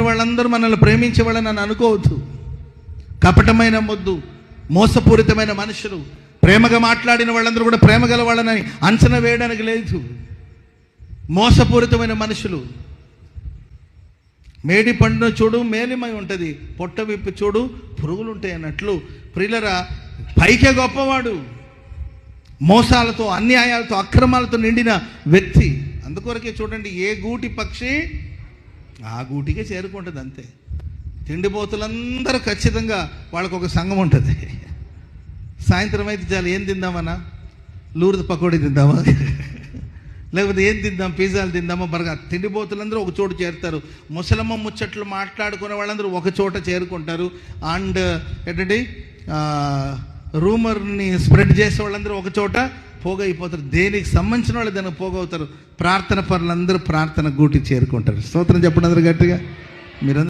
వాళ్ళందరూ మనల్ని ప్రేమించే వాళ్ళని నన్ను అనుకోవద్దు. కపటమైన మొద్దు మోసపూరితమైన మనుషులు ప్రేమగా మాట్లాడిన వాళ్ళందరూ కూడా ప్రేమ గల వాళ్ళని అంచనా వేయడానికి లేదు. మోసపూరితమైన మనుషులు. మేడి పండును చూడు మేలిమై ఉంటుంది. పొట్ట విప్పి చూడు పురుగులు ఉంటాయి అన్నట్లు. ప్రియులరా పైకే గొప్పవాడు. మోసాలతో అన్యాయాలతో అక్రమాలతో నిండిన వ్యక్తి. అందుకొరకే చూడండి ఏ గూటి పక్షి ఆ గూటికే చేరుకుంటుంది అంతే. తిండిపోతులందరూ ఖచ్చితంగా వాళ్ళకు ఒక సంఘం ఉంటుంది. సాయంత్రం అయితే చాలు ఏం తిందామన్నా? లూరుది పకోడీ తిందామా? లేకపోతే ఏం తిందాం? పిజ్జాలు తిందామా? బర్గర్. తిండిపోతులందరూ ఒక చోటు చేరుతారు. ముసలమ్మ ముచ్చట్లు మాట్లాడుకునే వాళ్ళందరూ ఒక చోట చేరుకుంటారు. అండ్ ఏంటంటే రూమర్ని స్ప్రెడ్ చేసే వాళ్ళందరూ ఒక చోట పోగైపోతారు. దేనికి సంబంధించిన వాళ్ళు దానికి పోగవుతారు? ప్రార్థన పరులందరూ ప్రార్థన గూటి చేరుకుంటారు. స్తోత్రం చెప్పండి అందరు గట్టిగా. మీరందరూ